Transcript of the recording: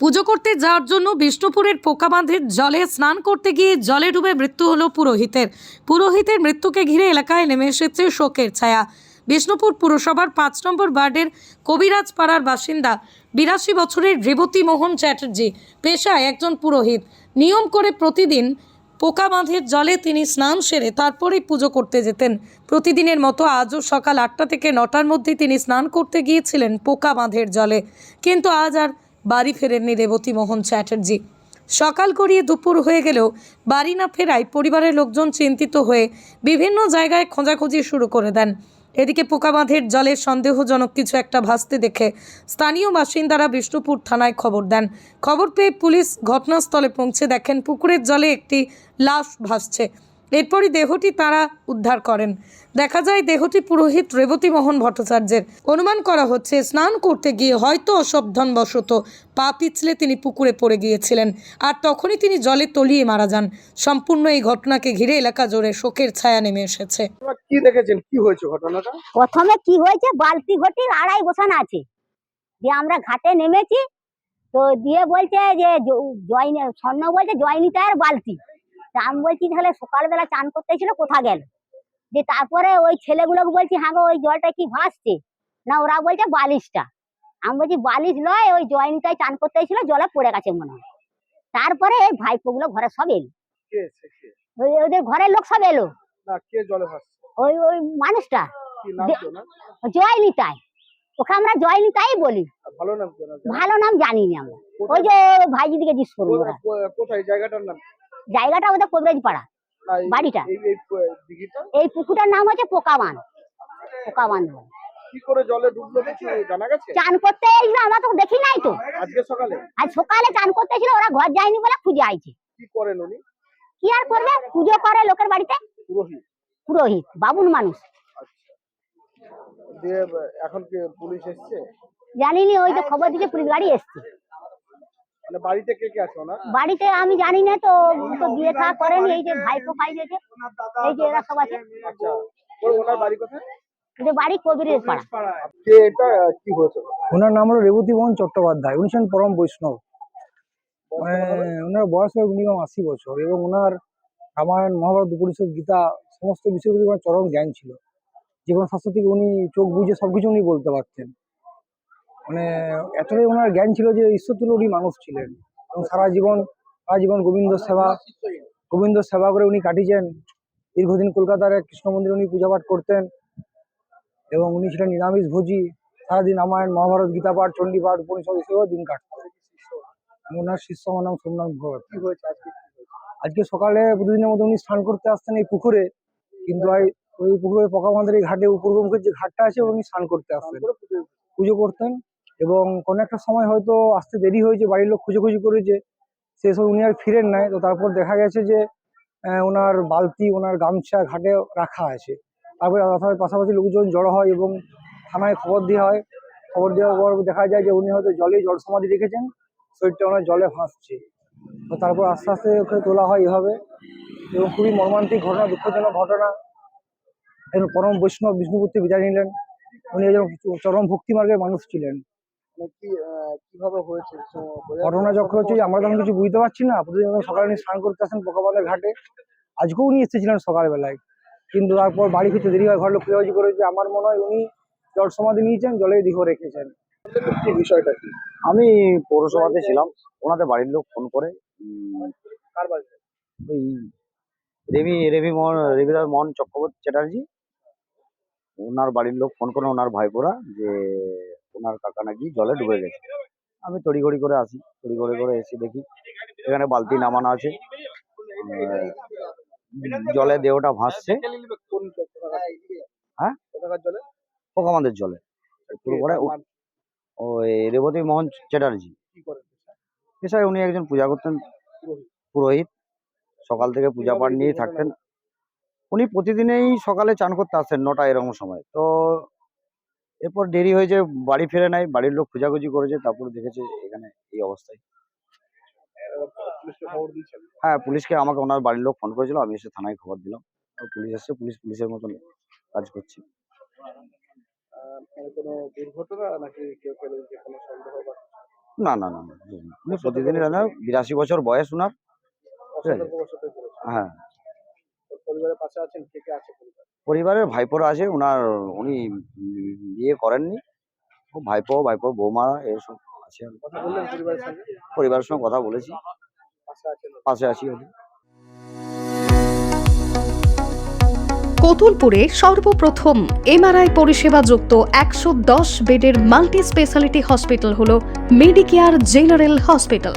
পুজো করতে যাওয়ার জন্য বিষ্ণুপুরের পোকাবাঁধের জলে স্নান করতে গিয়ে জলে ডুবে মৃত্যু হলো পুরোহিতের। পুরোহিতের মৃত্যুকে ঘিরে এলাকায় নেমে এসেছে শোকের ছায়া। বিষ্ণুপুর পুরসভার পাঁচ নম্বর ওয়ার্ডের কবিরাজ পাড়ার বাসিন্দা বিরাশি বছরের রেবতী মোহন চ্যাটার্জি, পেশায় একজন পুরোহিত। নিয়ম করে প্রতিদিন পোকা বাঁধের জলে তিনি স্নান সেরে তারপরেই পুজো করতে যেতেন। প্রতিদিনের মতো আজও সকাল আটটা থেকে নটার মধ্যে তিনি স্নান করতে গিয়েছিলেন পোকা বাঁধের জলে। কিন্তু আজ আর বাড়ি ফেরেননি রেবতী মোহন চ্যাটার্জি। সকাল করিয়ে দুপুর হয়ে গেলেও বাড়ি না ফেরায় পরিবারের লোকজন চিন্তিত হয়ে বিভিন্ন জায়গায় খোঁজাখুঁজি শুরু করে দেন। এদিকে পোকাবাঁধের জলে সন্দেহজনক কিছু একটা ভাসতে দেখে স্থানীয় বাসিন্দারা বিষ্ণুপুর থানায় খবর দেন। খবর পেয়ে পুলিশ ঘটনাস্থলে পৌঁছে দেখেন পুকুরের জলে একটি লাশ ভাসছে। এরপরই দেহটি তারা উদ্ধার করেন। দেখা যায় দেহটি পুরোহিত রেবতী মোহন ভট্টাচার্যের। অনুমান করা হচ্ছে স্নান করতে গিয়ে হয়তো অসাবধানবশত পা পিছলে তিনি পুকুরে পড়ে গিয়েছিলেন আর তখনই তিনি জলে তলিয়ে মারা যান। সম্পূর্ণ এই ঘটনাকে ঘিরে এলাকা জোরে শোকের ছায়া নেমে এসেছে। কি দেখেছেন? কি হয়েছে ঘটনাটা? প্রথমে কি হয়েছে? বালতি ঘটির আড়াই বসানো আছে। দিয়ে আমরা ঘাটে নেমেছি। তো দিয়ে বলছে যে জয়নি স্বর্ণ বলছে জয়নিতা আর বালতি। আমি বলছি তাহলে সকালবেলা চান করতে ছিল কোথা গেল? যে তারপরে ওই ছেলেগুলোকে বলছি হ্যাঁ গো ওই জলটা কি ভাসছে? না ওরা বলছে বালিশটা। আমি বলছি বালিশ নয় ওই জয়নিতায় চান করতে ছিল জলে পড়ে গেছে মনে হয়। তারপরে এই ভাইপোগুলো ঘরে সব এলো। ওই ওদের ঘরের লোক সব এলো। ওই ওই মানুষটা। জয়নিতায় ওকে আমরা জয়নিতাই বলি। ভালো নাম জানি না আমরা। ওই যে ভাইজি দিকে জিজ্ঞেস করব কোথায়? জায়গাটার নাম জায়গাটা ওদের কবরেজ পাড়া বাড়িটা? এই পুকুরটার নাম হচ্ছে পোকাবান। পোকাবান বলে। কি করে জলে ডুবলো কিছু জানা গেছে? চান করতে এসবে আমরা তো দেখি নাই তো। আজকে সকালে? আজ সকালে চান করতে ওরা ঘর যায়নি বলে খুঁজে আইছে। কি করেন উনি? কি আর করবে? পুজো করে লোকের বাড়িতে। পুরোহিত। পুরোহিত বাবুন মানুষ। আচ্ছা। দিয়ে ব- এখন কি পুলিশ এসছে? জানিনি ওই তো খবর দিকে পুলিশ গাড়ি এসছে। মানে বাড়িতে কে কে আছে না বাড়িতে আমি জানি না তো তো বিয়ে থা করেনি এই যে ভাইপো এই যে এরা সব আছে। আচ্ছা। ওর ওনার বাড়ি কোথায়? ওদের বাড়ি কবিরের পাড়া। কে এটা কি হয়েছে? ওনার নাম হলো রেবতী মোহন চট্টোপাধ্যায় উনি ছিলেন পরম বৈষ্ণব। মানে ওনার বয়স হবে মিনিমাম আশি বছর এবং ওনার রামায়ণ মহাভারত উপনিষদ গীতা সমস্ত বিষয়গুলি ওনার চরম জ্ঞান ছিল। যে কোনো শাস্ত্র থেকে উনি চোখ বুঝে সবকিছু উনি বলতে পারতেন। মানে এতটাই ওনার জ্ঞান ছিল যে ঈশ্বর তুল্য উনি মানুষ ছিলেন। এবং সারা জীবন সারা জীবন গোবিন্দ সেবা গোবিন্দ সেবা করে উনি কাটিয়েছেন। দীর্ঘদিন কলকাতার এক কৃষ্ণ মন্দিরে উনি পূজা পাঠ করতেন। এবং উনি ছিলেন নিরামিষ ভোজী। সারাদিন রামায়ণ, মহাভারত, গীতা পাঠ চণ্ডী পাঠ উপনিষদ এসবেও দিন কাটতো আমি ওনার শিষ্য আমার নাম সোমনাথ ভগত। আজকে সকালে প্রতিদিনের মতো উনি স্নান করতে আসতেন এই পুকুরে। কিন্তু ওই পুকুরে পোকামাদের এই ঘাটে পূর্বমুখের যে ঘাটটা আছে উনি স্নান করতে আসতেন। পুজো করতেন। এবং কোনো একটা সময় হয়তো আসতে দেরি হয়েছে, বাড়ির লোক খুঁজে করেছে সেই সময় উনি আর ফিরেন নাই। তো তারপর দেখা গেছে যে ওনার বালতি, ওনার গামছা ঘাটে রাখা আছে। তারপরে তার পাশাপাশি লোকজন জড়ো হয় এবং থানায় খবর দেওয়া হয়। খবর দেওয়ার পর দেখা যায় যে, উনি হয়তো জলে জল সমাধি রেখেছেন, শরীরটা ওনার জলে ভাসছে। তো তারপর আস্তে আস্তে ওকে তোলা হয় এভাবে। এবং খুবই মর্মান্তিক ঘটনা, দুঃখজনক ঘটনা। একজন পরম বৈষ্ণব বিষ্ণুপুর থেকে বিদায় নিলেন। উনি একজন চরম ভক্তিমার্গের মানুষ ছিলেন। কি আহ, কীভাবে হয়েছে? তো ঘটনা চক্র হচ্ছে আমরা তখন কিছু বুঝতে পারছি না। প্রতিদিন যখন সকালে উনি স্নান করতে আসেন পোকাবাদের ঘাটে। আজকেও উনি এসেছিলেন সকালবেলায়। কিন্তু তারপর বাড়ি ফিরতে দেরি হয় ঘর লোক খোঁজাখুঁজি করেছে। আমার মনে হয় উনি জল সমাধি নিয়েছেন জলে দেহ রেখেছেন। কি বিষয়টা কি? আমি পৌরসভাতে ছিলাম। ওনাদের বাড়ির লোক ফোন করে ওই রেমি রেমি মোহন রেমিদাস মোহন চক্রবর্তী চ্যাটার্জি। ওনার বাড়ির লোক ফোন করে ওনার ভাইপোরা যে ওনার কাকা নাকি জলে ডুবে গেছে। আমি তড়িঘড়ি করে আসি, তড়িঘড়ি করে এসে দেখি এখানে বালতি নামানো আছে। জলে দেহটা ভাসছে। হ্যাঁ? পোকামাদের জলে। করে ওই রেবতী মোহন চ্যাটার্জি। পেশায় উনি একজন পূজা করতেন, পুরোহিত। সকাল থেকে পূজা পাঠ নিয়েই থাকতেন। উনি প্রতিদিনেই সকালে চান করতে আসতেন নটা এরকম সময়। তো এরপর দেরি হয়েছে বাড়ি ফিরে নাই বাড়ির লোক খোঁজাখুঁজি করেছে তারপর দেখেছে এখানে এই অবস্থায় হ্যাঁ পুলিশকে আমাকে ওনার বাড়ির লোক ফোন করেছিল আমি এসে থানায় খবর দিলাম পুলিশ এসছে পুলিশ পুলিশের মতন কাজ করছে মানে না না না উনি প্রতিদিনই রান্না বিরাশি বছর বয়স করেছে হ্যাঁ পরিবারের পাশে আছেন? কে কে আছে পরিবার? পরিবারের ভাইপোরা আছে উনার উনি বিয়ে করেননি। ভাইপো ভাইপো বৌমা এসব আছে। কথা বললেন পরিবারের সঙ্গে? পরিবারের সঙ্গে কথা বলেছি। পাশে আছি ওদের কতুলপুরে সর্বপ্রথম এমআরআই পরিষেবা যুক্ত একশো দশ বেডের মাল্টি স্পেশালিটি হসপিটাল হল মেডিকেয়ার জেনারেল হসপিটাল।